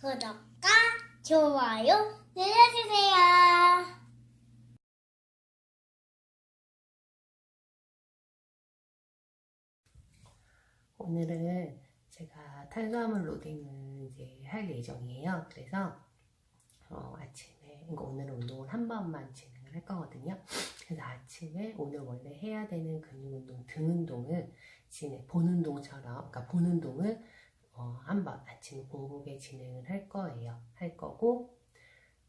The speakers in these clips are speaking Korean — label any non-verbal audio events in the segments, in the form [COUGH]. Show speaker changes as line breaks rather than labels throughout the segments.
구독과 좋아요 눌러주세요.
오늘은 제가 탄수화물 로딩을 이제 할 예정이에요. 그래서 어, 아침에 그러니까 오늘은 운동을 한 번만 진행을 할 거거든요. 그래서 아침에 오늘 원래 해야 되는 근육 운동, 등 운동을 진행, 본 운동처럼, 그러니까 본 운동을 어, 한번 아침 공복에 진행을 할 거예요. 할 거고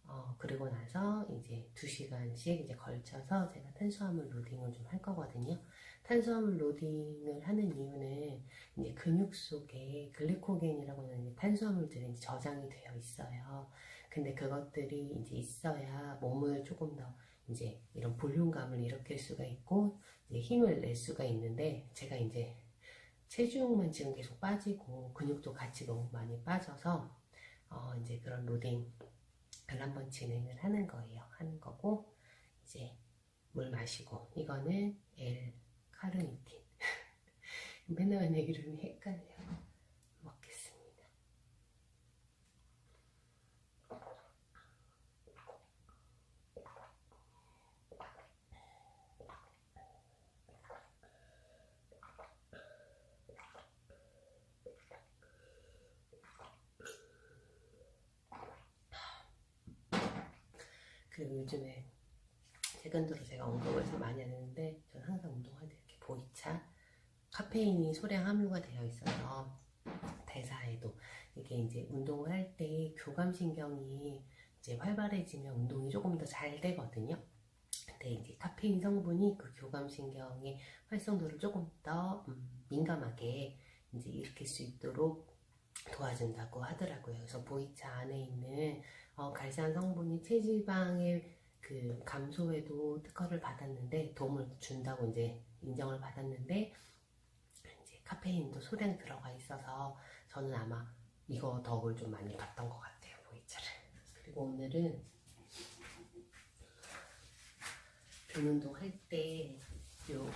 어, 그리고 나서 이제 2시간씩 이제 걸쳐서 제가 탄수화물 로딩을 좀 할 거거든요. 탄수화물 로딩을 하는 이유는 이제 근육 속에 글리코겐이라고 하는 탄수화물들이 이제 저장이 되어 있어요. 근데 그것들이 이제 있어야 몸을 조금 더 이제 이런 볼륨감을 일으킬 수가 있고 힘을 낼 수가 있는데 제가 이제 체중만 지금 계속 빠지고 근육도 같이 너무 많이 빠져서 어 이제 그런 로딩 을 한번 진행을 하는 거예요. 하는 거고 이제 물 마시고. 이거는 L 카르니틴. [LAUGHS] 맨날 맨날 이름이 헷갈려요. 먹겠습니다. 그 요즘에 최근 들어 제가 운동을 좀 많이 하는데 저는 항상 운동할 때 이렇게 보이차 카페인이 소량 함유가 되어 있어서 대사에도 이게 이제 운동을 할 때 교감신경이 이제 활발해지면 운동이 조금 더 잘 되거든요. 근데 이제 카페인 성분이 그 교감신경의 활성도를 조금 더 음, 민감하게 이제 일으킬 수 있도록 도와준다고 하더라고요. 그래서 보이차 안에 있는 어, 갈산 성분이 체지방의 그 감소에도 특허를 받았는데 도움을 준다고 이제 인정을 받았는데 이제 카페인도 소량 들어가 있어서 저는 아마 이거 덕을 좀 많이 봤던 것 같아요 보이차를. 그리고 오늘은 등 운동 할때요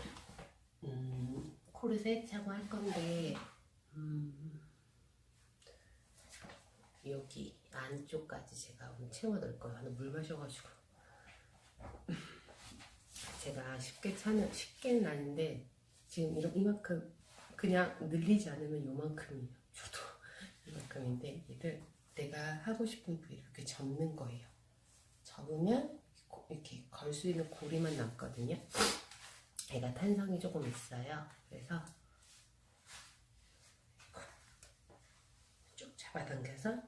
음, 코를 세차고 할 건데 음, 여기 안쪽까지 제가 오늘 채워 넣을 거예요. 하나 물 마셔가지고 제가 쉽게 차는 쉽게는 아닌데 지금 이런 이만큼 그냥 늘리지 않으면 요만큼이에요. 저도 [LAUGHS] 이만큼인데 얘를 내가 하고 싶은 부위를 이렇게 접는 거예요. 접으면 고- 이렇게 걸 수 있는 고리만 남거든요. 얘가 탄성이 조금 있어요. 그래서 쭉 잡아당겨서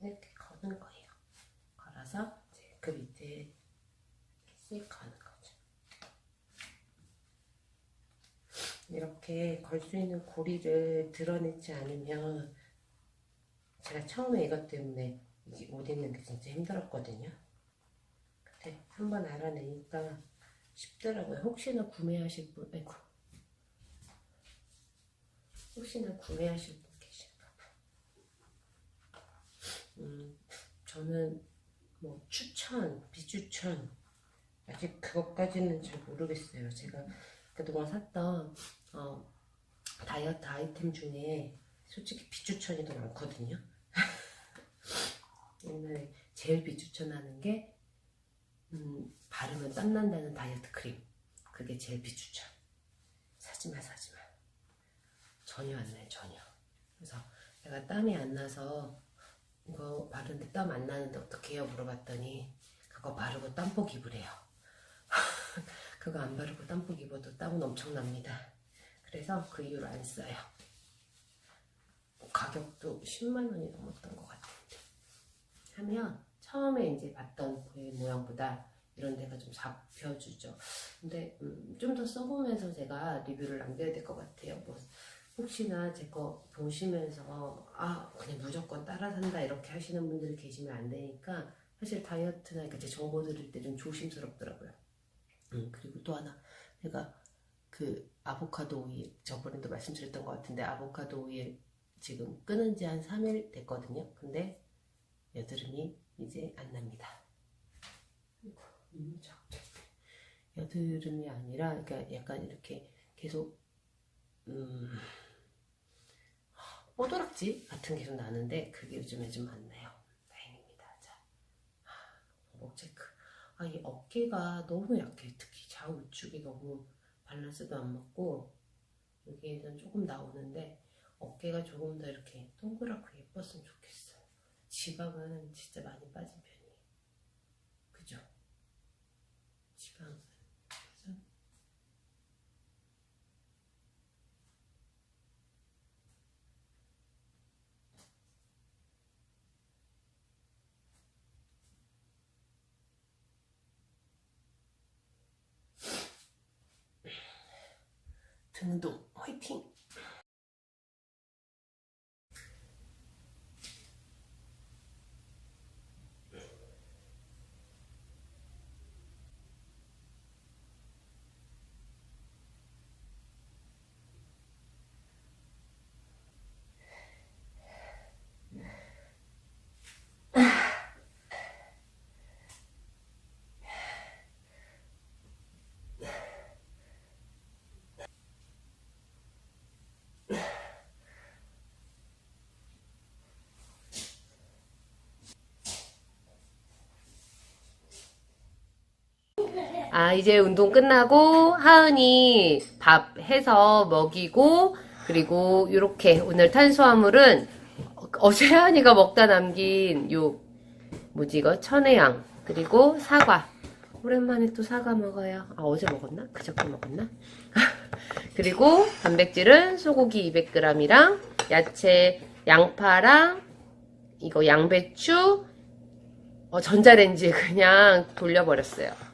이렇게 거는 거예요. 걸어서 이제 그 밑에 씩 거는 거죠. 이렇게 걸 수 있는 고리를 드러내지 않으면 제가 처음에 이것 때문에 이옷 입는 게 진짜 힘들었거든요. 근데 한번 알아내니까 쉽더라고요. 혹시나 구매하실 분, 아이고. 혹시나 구매하실 분 계실까 봐. 음, 저는 뭐 추천, 비추천 아직 그것까지는 잘 모르겠어요. 제가 그동안 샀던 어, 다이어트 아이템 중에 솔직히 비추천이 더 많거든요. [LAUGHS] 옛날에 제일 비추천하는 게 음, 바르면 땀난다는 다이어트 크림. 그게 제일 비추천. 사지마 사지마. 전혀 안 나요 전혀. 그래서 내가 땀이 안 나서 이거 바르는데 땀 안 나는데 어떻게 해요? 물어봤더니 그거 바르고 땀복 입으래요. [LAUGHS] 그거 안 바르고 땀복 입어도 땀은 엄청 납니다. 그래서 그 이유로 안 써요. 가격도 10만 원이 넘었던 것 같은데. 하면 처음에 이제 봤던 그 모양보다 이런 데가 좀 잡혀주죠. 근데 음, 좀 더 써보면서 제가 리뷰를 남겨야 될 것 같아요. 뭐 혹시나 제 거 보시면서 아 그냥 무조건 따라 산다 이렇게 하시는 분들이 계시면 안 되니까 사실 다이어트나 이렇게 제 정보 드릴 때좀 조심스럽더라고요. 음, 그리고 또 하나 제가 그 아보카도 오일 저번에도 말씀드렸던 것 같은데 아보카도 오일 지금 끊은 지 한 3일 됐거든요. 근데 여드름이 이제 안 납니다. 여드름이 아니라 그러니까 약간 이렇게 계속 음,
뽀드락지 같은 게 좀 나는데 그게 요즘에 좀 많네요. 다행입니다. 자, 목 체크. 아, 이 어깨가 너무 약해. 특히 좌우측이 너무 밸런스도 안 맞고 여기에는 조금 나오는데 어깨가 조금 더 이렇게 동그랗고 예뻤으면 좋겠어요. 지방은 진짜 많이 빠진 편이에요. 그죠? 지방은 그죠? 등도 화이팅! 아, 이제 운동 끝나고 하은이 밥 해서 먹이고 그리고 이렇게 오늘 탄수화물은 어제 하은이가 먹다 남긴 요 뭐지 이거 천혜향 그리고 사과 오랜만에 또 사과 먹어요. 아 어제 먹었나? 그저께 먹었나? [LAUGHS] 그리고 단백질은 소고기 200g이랑 야채 양파랑 이거 양배추 어, 전자레인지에 그냥 돌려버렸어요.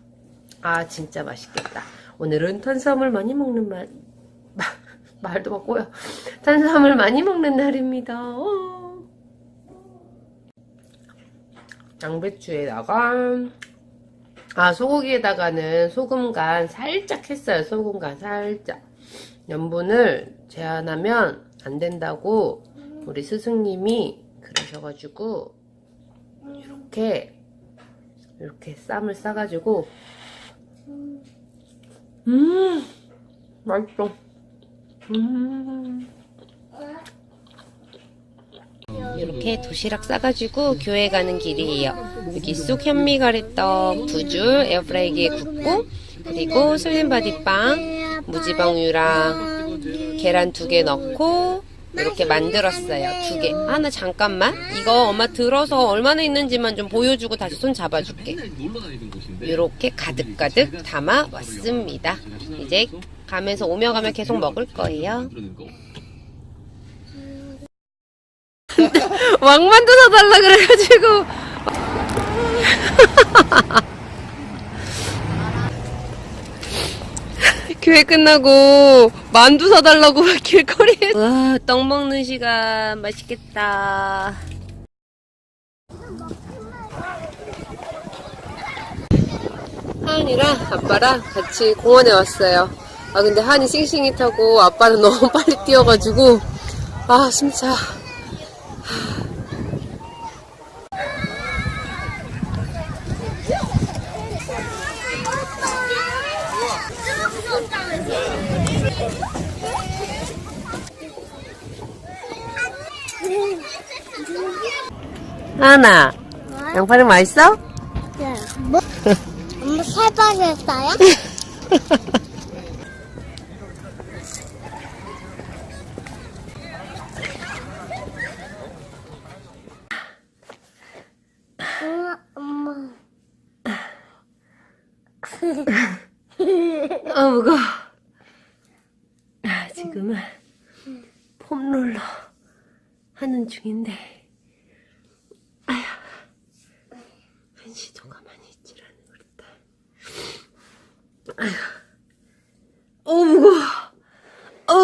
아 진짜 맛있겠다. 오늘은 탄수화물 많이 먹는 말 마- 말도 바꿔요. 탄수화물 많이 먹는 날입니다. 어. 양배추에다가 아 소고기에다가는 소금 간 살짝 했어요. 소금 간 살짝. 염분을 제한하면 안 된다고 우리 스승님이 그러셔가지고 이렇게 이렇게 쌈을 싸가지고 음! 맛있어. 음. 이렇게 도시락 싸가지고 교회 가는 길이에요. 여기 쑥 현미가래떡 두 줄 에어프라이기에 굽고 그리고 슬림바디빵 무지방 유랑 계란 두 개 넣고 이렇게 만들었어요 두 개 하나 잠깐만 이거 엄마 들어서 얼마나 있는지만 좀 보여주고 다시 손 잡아줄게 이렇게 가득가득 담아 왔습니다. 이제 가면서 오며 가며 계속 먹을 거예요.
거.
왕만두 사달라 그래가지고. [LAUGHS] 교회 끝나고 만두 사달라고 [LAUGHS] 길거리에. 와, 떡 먹는 시간 맛있겠다. 하은이랑 아빠랑 같이 공원에 왔어요. 아 근데 하은이 싱싱이 타고 아빠는 [LAUGHS] 너무 빨리 뛰어가지고 아 진짜 하 은아 양파는 맛있어?
뭐? [LAUGHS] 엄마 세번 했어요? [LAUGHS] 엄마, 엄마.
아 무거워. 아, 지금은 폼롤러 하는 중인데. 아휴. 한시도 가만히 있질 않네 우리 딸 아휴. 어 무거워. 어.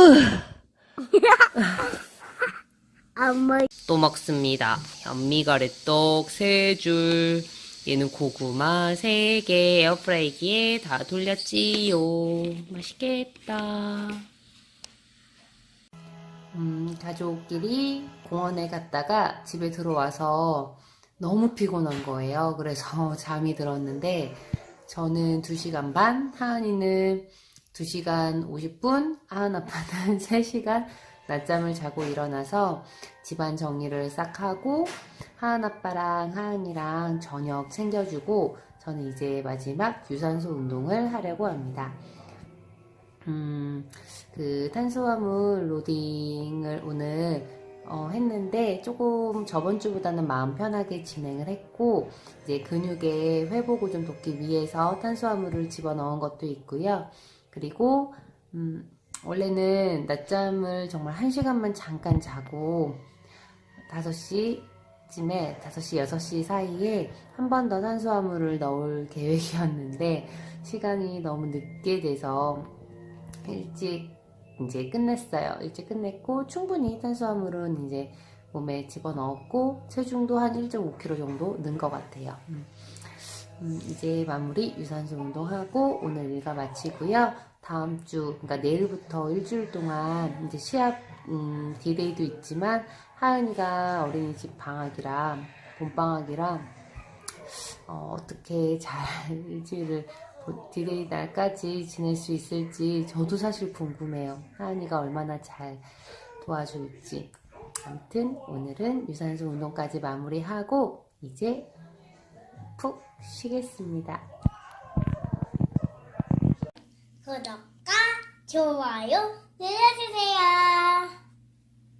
[LAUGHS]
엄마.
또 먹습니다. 현미가래떡 3줄, 얘는 고구마 3개, 에어프라이기에 다 돌렸지요. 맛있겠다. 음, 가족끼리 공원에 갔다가 집에 들어와서 너무 피곤한 거예요. 그래서 [LAUGHS] 잠이 들었는데, 저는 2시간 반, 하은이는 2시간 50분, 하은 아빠는 [LAUGHS] 3시간 낮잠을 자고 일어나서 집안 정리를 싹 하고 하은 아빠랑 하은이랑 저녁 챙겨주고 저는 이제 마지막 유산소 운동을 하려고 합니다. 음, 그 탄수화물 로딩을 오늘 어, 했는데 조금 저번 주보다는 마음 편하게 진행을 했고 이제 근육의 회복을 좀 돕기 위해서 탄수화물을 집어넣은 것도 있고요. 그리고 음, 원래는 낮잠을 정말 한 시간만 잠깐 자고 5시쯤에 5시, 6시 사이에 한 번 더 탄수화물을 넣을 [LAUGHS] 계획이었는데 시간이 너무 늦게 돼서 일찍 이제 끝냈어요. 일찍 끝냈고 충분히 탄수화물은 이제 몸에 집어넣었고 체중도 한 1.5kg 정도 는 것 같아요. 음. 음, 이제 마무리 유산소 운동하고 오늘 일과 마치고요. 다음 주 그러니까 내일부터 일주일 동안 이제 시합 음, 디데이도 있지만 하은이가 어린이집 방학이라 봄방학이라 어, 어떻게 잘 [LAUGHS] 일주일을 뭐 디데이 날까지 지낼 수 있을지 저도 사실 궁금해요. 하은이가 얼마나 잘 도와줄지. 아무튼 오늘은 유산소 운동까지 마무리하고 이제 푹 쉬겠습니다.
구독과 좋아요 눌러주세요.